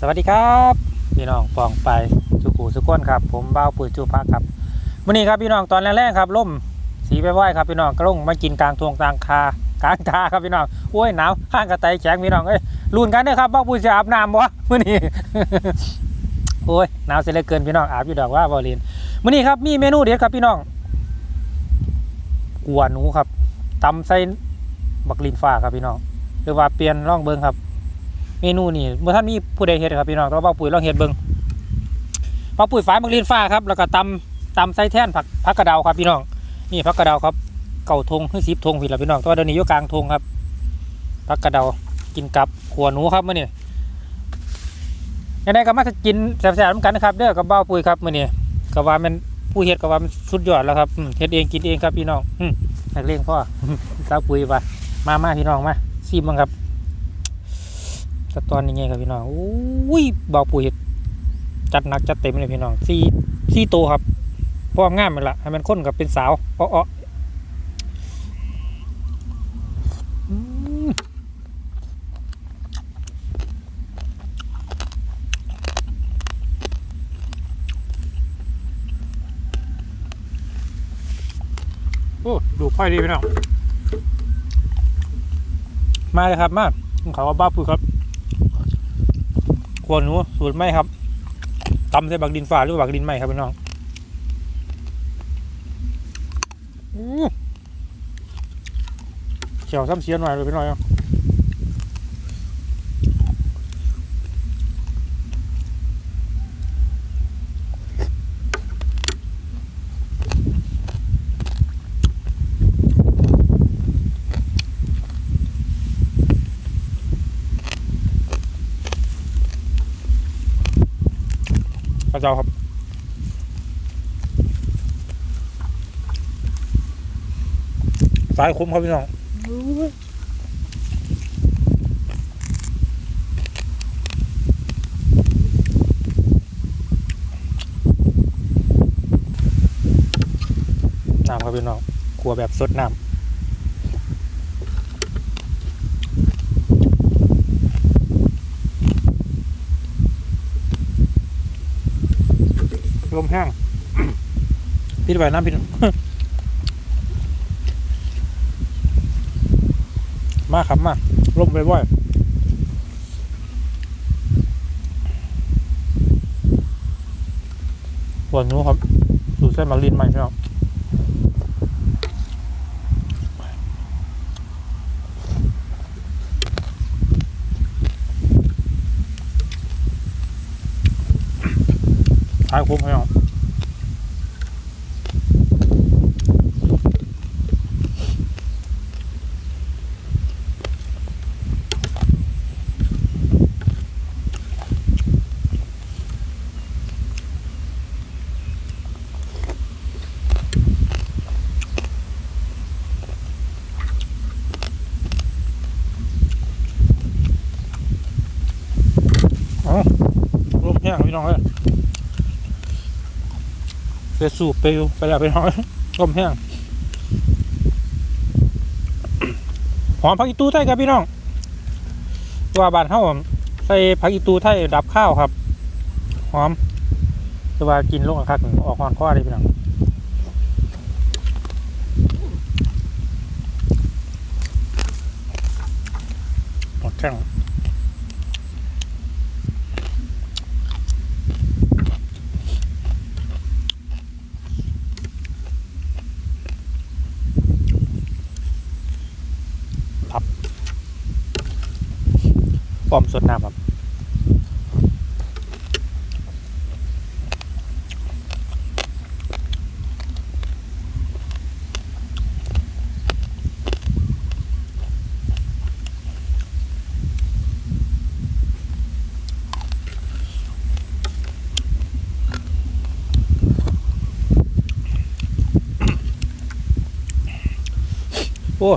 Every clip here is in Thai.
สวัสดีครับพี่น้องปองไปสุกูสุกวนครับ ผมบ้าวปุ๋ยจูพักครับวันนี้ครับพี่น้องตอนแรกๆครับล่มสีไปไหวครับพี่น้องก็ลงมากินกลางทวงกลางคากลางทาครับพี่น้องโอ้ยหนาวข้างกระไตแข็งพี่น้องเอ้ยรุนกันเด้อครับบ้าวปุ๋ยจะอาบน้ำบ่มื่อนี้โอ้ยหนาวเสียเหลือเกินพี่น้องอาบอยู่ดอกว่าบอลินมื่อนี้ครับมีเมนูเด็ดครับพี่น้องกัวหนูครับตำใส่บักลินฟ้าครับพี่น้องหรือว่าเปลี่ยนร่องเบิงครับ เมนูนี่เมื่อท่านมีผู้ใดเฮ็ดครับพี่น้องเราเป้าปุ๋ยลองเฮ็ดเบิ่งเป้าปุ๋ยฝายมักลีนฟ้าครับแล้วก็ตำตำใส่แท่นผักผักกระเดาครับพี่น้องนี่ผักกระเดาครับเก่าทงคือสิบทงพี่ละพี่น้องตัวเดี๋ยวนี้อยู่กลางทงครับผักกระเดากินกับขัวหนูครับมื้อนี้ยังไงก็มากินแซ่บๆน้ำกันนะครับเด้อกับเบ้าปุ๋ยครับมื้อนี้ก็ว่ามันผู้เฮ็ดก็ว่ามันสุดยอดแล้วครับเฮ็ดเองกินเองครับพี่น้องอืมนักเลงพ่อสาวปุ๋ยว่ามามาพี่น้องมาซีมบ้างครับ สตอนยังไงครับพี่น้องอุ้ยเบาปุ๋ยจัดหนักจัดเต็มเลยพี่น้องสี่สี่โตวครับเพราะว่างามมันละให้มันข้นกับเป็นสาวอ้อๆอืมโอ้ดูค่อยดีพี่น้อง มาเลยครับ มาเขาว่าบ้าปุ๋ยครับ ขวหนูสูตรไหมครับตำใส่บักดินฝาหรือบักดินไหมครับพี่น้องเขียวซ้ำเสียหน่อยเลยพี่น้อย เอาเจ้าครับสายคุ้มครับพี่น้องน้ำครับพี่น้องกลัวแบบสดน้ำ ลมแห้งพี่ไปน้ำพี่มาครับมาลมไปบ่อยปวดนู้ครับ สูตรเส้นมาลินใหม่ใช่ไหมายคุ้มใหมลมแห้งพี่น้องเลย ไปสูบไปอยู่ไปแล้วไปน้อยลมแห้งหอมผักอีตูไทยครับพี่น้องว่าบานเฮาใส่ผักอีตูไทยดับข้าวครับ หอมแต่ว่ากินลงกับคักออกหอนข้อเลยพี่น้องหมดแข้ง ปอมสดน้ำครับโอ้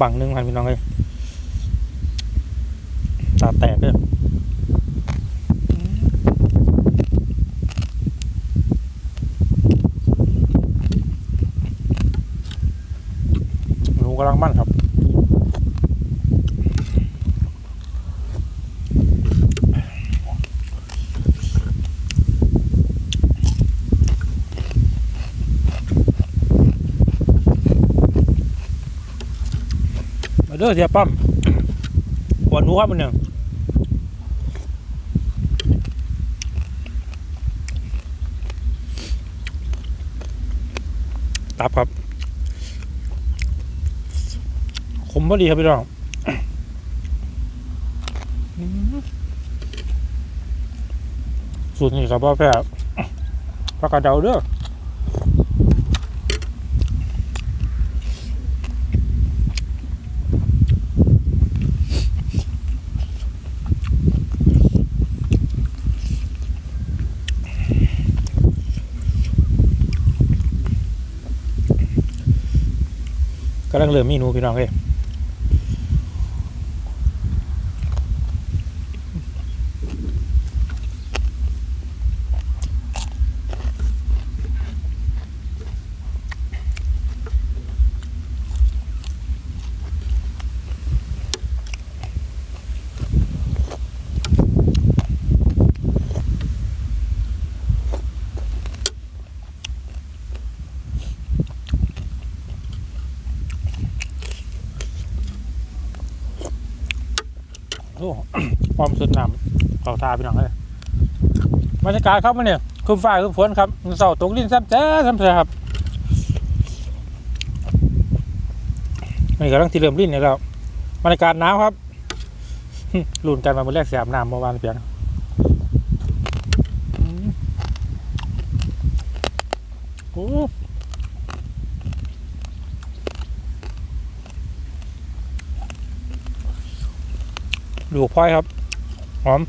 บังหนึ่งพันพี่น้องเลยาแตกเลยหนูกำลังมั่นครับเด้อเสียปั๊มหัวนูครับมันเนี่ย ตับครับขมพอดีครับพี่น้องสูตรนี้ครับพ่อแพทย์ปลากระเดาเด้อ กำลังเริ่มเมนูพี่น้องเลย โอ้ความสุดนำเขาทาพี่น้องเลยบรรยากาศครับมันเนี่ยคืมฟ้าคืมฝนครับเสาตกลิ้นแซ่บแซ่บแซ่บแซ่บครับนี่กำลังที่เริ่มลิ้นเนี่ยแล้วบรรยากาศหนาวครับรุ่นกันมาเมื่อแรกเสียบน้ำเมื่อวานเพียงโอ้ ดูพลอยครับ หอม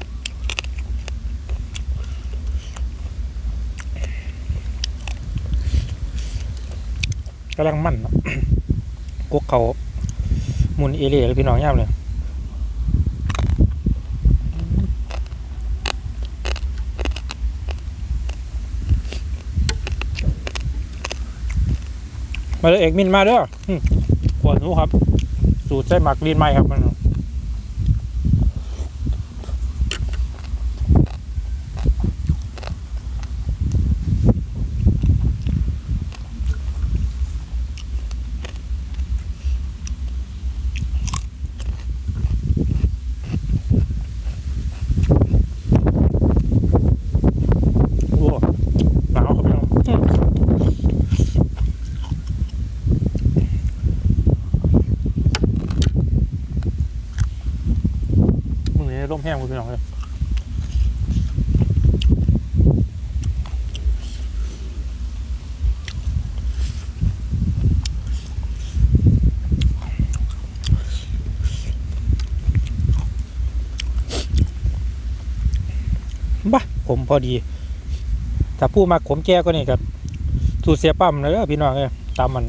กำลังมั่นเนาะกกเขามุนเอเล่เลยพี่น้องย่ามเลยมาเลยเอกมินมาเด้อขวดนูครับ สูตรใส่หมักลีนไม้ครับมัน โอ้หนาวครับพี่น้องอืมมึงนี่ร่มแห้งคุณพี่น้องเลยบ้าผมพอดี ถ้าผู้มาขมแก้ก็นี่ก็สูตรเสียปั๊มเลยพี่น้องเอ้ยตามมัน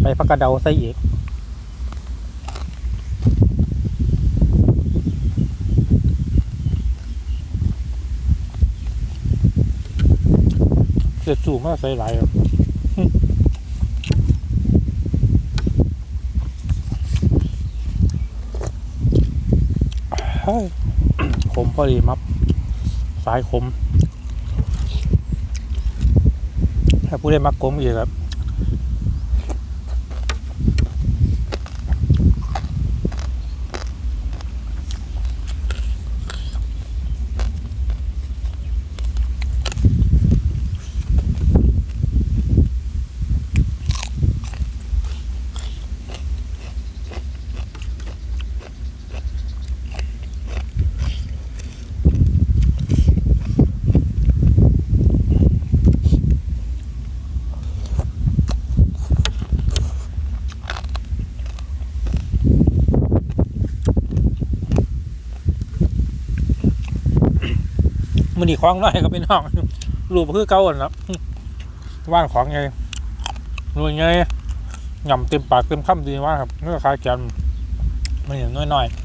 ไปพักกระเดาใส่อีก เสียจูมากใส่หลายครับเฮ้ยขมพอดีมับ สายขม ถ้าผู้ได้มักกลมอีกครับ มือนีของน้อยก็เป็นน้องรูปคือเก่าอะนะว่านของไงรวยไงหย่ำเต็มปากเต็มคำดีมากครับเนื้อคายกันมันเห็นน้อยๆ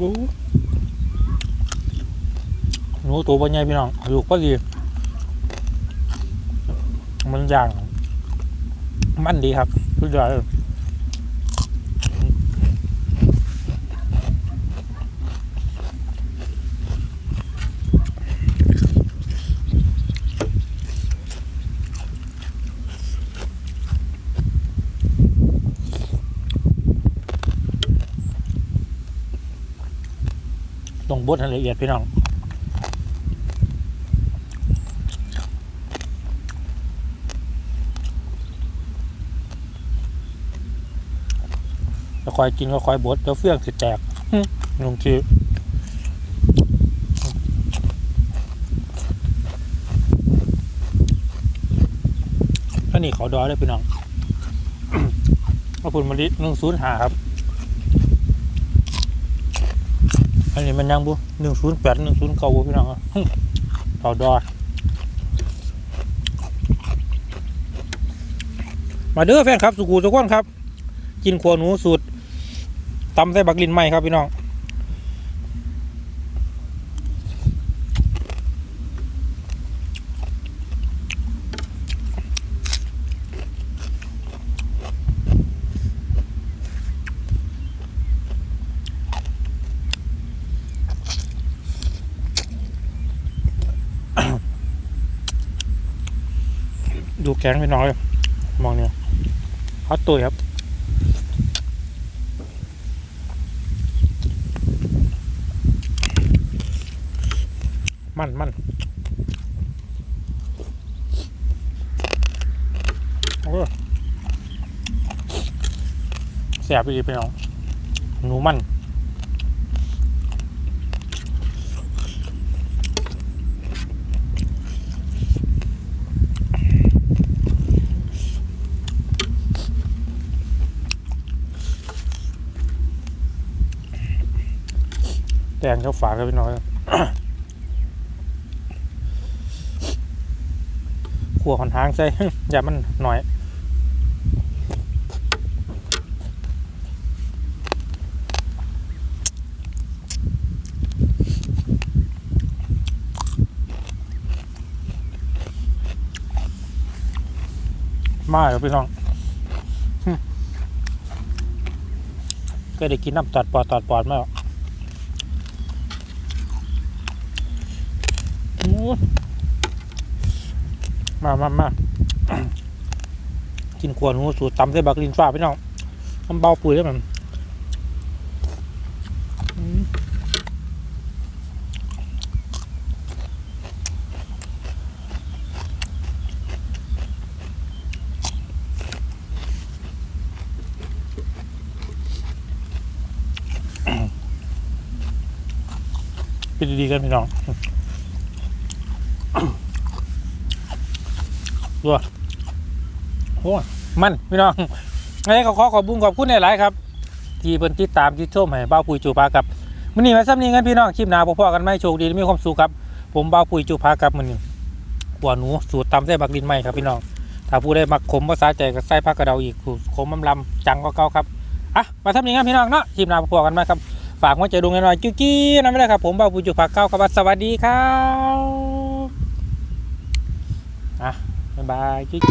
บูห นูตัวปัญญาพี่น้องลูกก็ดีมันย่างมันดีครับสุดยอดเลยต้องบดให้ละเอียดพี่น้อง คอยกินก็คอยบดเดี๋ยวเฟื่องสิแตกหึลุงทีอันนี้เขาดอยเลยพี่น้องขอบคุณมาลิหนึ่งศูนย์หาครับ อันนี้มันยังบุหนึ่งศูนย์แปดหนึ่งศูนย์เก้าบุพี่น้องอะหึเขาดอยมาเด้อแฟนครับ สุกูทุกคนครับ กินขัวหนูสูตร ตำใส่บักลินไหมครับพี่น้องดูแกงพี่น้องเลยมองเนี่ยฮอตตัวครับ มันมันโอ้แสบไปดีไปน้องหนูมันแตงเขาฝากกันไปหน่อย ขัวขอนทางใส่ อย่ามันหน่อยมาแล้วพี่น้องก็ได้กินน้ำตอดปอดตอดปอดมาแล้วอู้ มามามากินขวหนูสูตรตำใส่บักลินฟ้าพี่น้องมันเบาปุ๋ยแล้วมันอืมไปดีๆกันพี่น้อง ตัวโอ้ยมันพี่น้องไงก็ขอขอบคุญขอบคุณหลายๆครับ ที่เพิ่นติดตามที่ชมให้บ้าวปุ๋ยจูพากับมื้อนี้มาซ้ำนี้กันพี่น้องคลิปหน้าพบกันไหมโชคดีและมีความสุขครับ ผมบ้าวปุ๋ยจูพากับมื้อนี้หัวหนูสูตรตำใส่บักดินใหม่ครับพี่น้องถ้าผู้ใดมักขมภาษาใจก็ใส่ผักกระเดาอีกขมลำลำจังก็เก่าครับอะมาทำอย่างนั้นพี่น้องเนาะคลิปหน้าพบกันไหมครับฝากหัวใจดวงหน่อยๆกิ้วๆนั่นไม่ได้ครับ ผมบ้าวปุ๋ยจูพาเก้าครับสวัสดีครับอะ ba chiếc